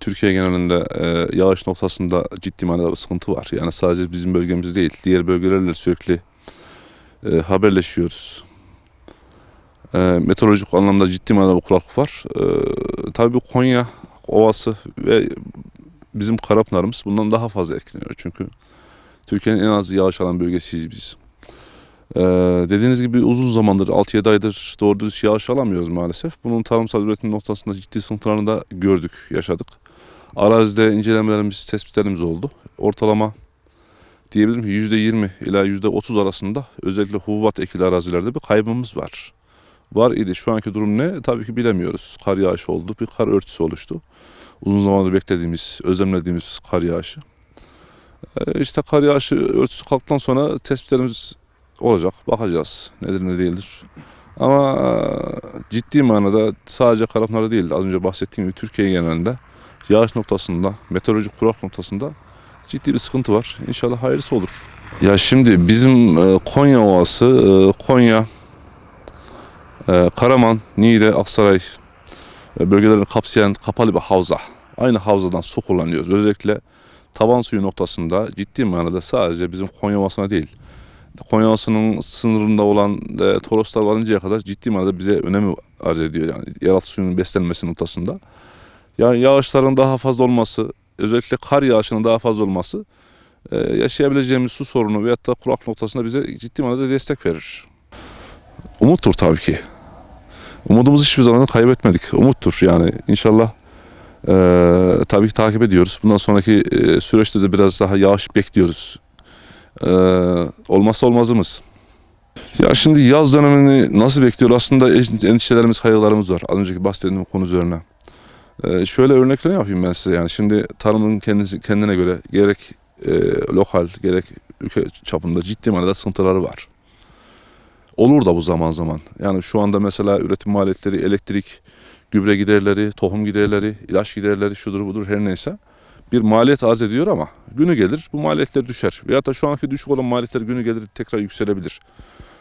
Türkiye genelinde e, yağış noktasında ciddi manada bir sıkıntı var. Yani sadece bizim bölgemiz değil, diğer bölgelerle sürekli e, haberleşiyoruz. E, meteorolojik anlamda ciddi manada bir kuraklık var. E, tabii Konya Ovası ve bizim Karapınar'ımız bundan daha fazla etkileniyor. Çünkü Türkiye'nin en az yağış alan bölgesiyiz biz. Ee, dediğiniz gibi uzun zamandır 6-7 aydır doğru düz yağış alamıyoruz maalesef. Bunun tarımsal üretim noktasında ciddi sıkıntılarını da gördük, yaşadık. Arazide incelemelerimiz, tespitlerimiz oldu. Ortalama diyebilirim ki %20 ila %30 arasında özellikle hububat ekili arazilerde bir kaybımız var. Var idi. Şu anki durum ne? Tabii ki bilemiyoruz. Kar yağışı oldu. Bir kar örtüsü oluştu. Uzun zamandır beklediğimiz, özlemlediğimiz kar yağışı. Ee, işte kar yağışı örtüsü kalktıktan sonra tespitlerimiz olacak. Bakacağız. Nedir ne değildir. Ama e, ciddi manada sadece Karapınar'da değil. Az önce bahsettiğim gibi Türkiye genelinde yağış noktasında, meteorolojik kurak noktasında ciddi bir sıkıntı var. İnşallah hayırlısı olur. Ya şimdi bizim e, Konya Ovası, e, Konya, Karaman, Niğde, Aksaray bölgelerini kapsayan kapalı bir havza. Aynı havzadan su kullanıyoruz. Özellikle taban suyu noktasında ciddi manada sadece bizim Konya Ovası'na değil, Konya Ovası'nın sınırında olan e, Toroslar varıncaya kadar ciddi manada bize önemi arz ediyor. Yani yeraltı suyunun beslenmesi noktasında. Yani yağışların daha fazla olması, özellikle kar yağışının daha fazla olması e, yaşayabileceğimiz su sorunu veyahut da kurak noktasında bize ciddi manada destek verir. Umuttur tabii ki. Umudumuzu hiçbir zaman kaybetmedik. Umuttur yani inşallah e, tabii ki takip ediyoruz. Bundan sonraki e, süreçte de biraz daha yağış bekliyoruz. E, olmazsa olmazımız. Ya şimdi yaz dönemini nasıl bekliyor? Aslında endişelerimiz, hayallerimiz var. Az önceki bahsettiğim konu üzerine. Ee, şöyle örnekler yapayım ben size. Yani şimdi tarımın kendisi, kendine göre gerek e, lokal gerek ülke çapında ciddi manada sıkıntıları var. Olur da bu zaman zaman. Yani şu anda mesela üretim maliyetleri, elektrik, gübre giderleri, tohum giderleri, ilaç giderleri şudur budur her neyse bir maliyet arz ediyor ama günü gelir bu maliyetler düşer. Veyahut da şu anki düşük olan maliyetler günü gelir tekrar yükselebilir.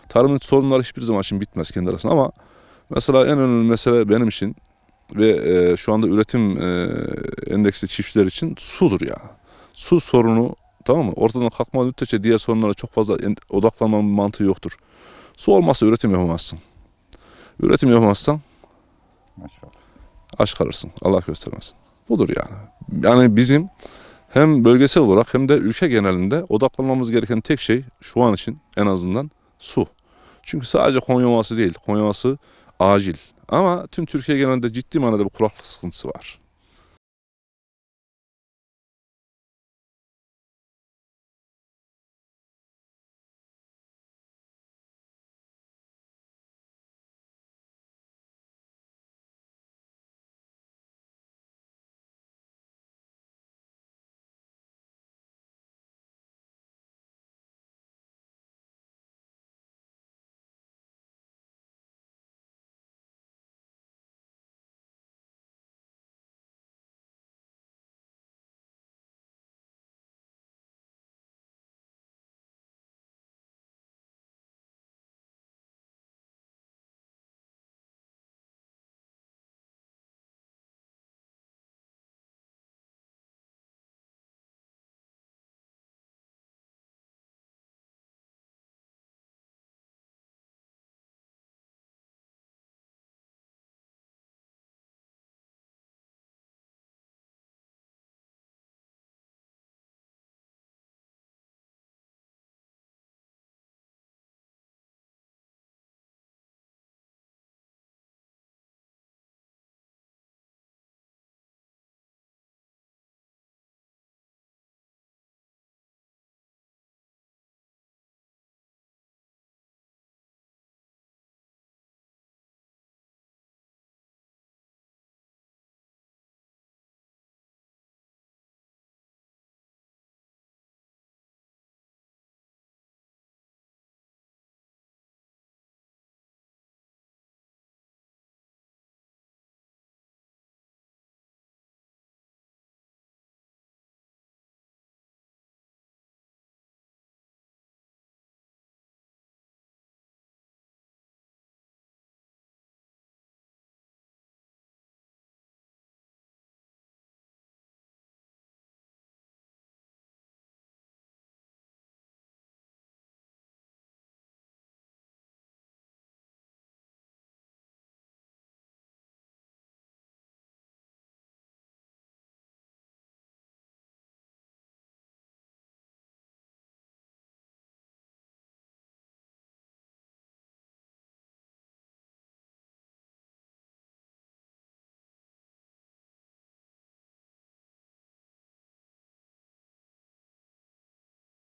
Tarımın sorunları hiçbir zaman için bitmez kendi arasında ama mesela en önemli mesele benim için ve e, şu anda üretim e, endeksli çiftçiler için sudur ya. Su sorunu tamam mı? Ortadan kalkma müddetçe diğer sorunlara çok fazla odaklanmanın mantığı yoktur. Su olmazsa üretim yapamazsın. Üretim yapamazsan aç kalırsın. Allah göstermesin. Budur yani. Yani bizim hem bölgesel olarak hem de ülke genelinde odaklanmamız gereken tek şey şu an için en azından su. Çünkü sadece Konya Ovası değil. Konya Ovası acil. Ama tüm Türkiye genelinde ciddi manada bir kuraklık sıkıntısı var.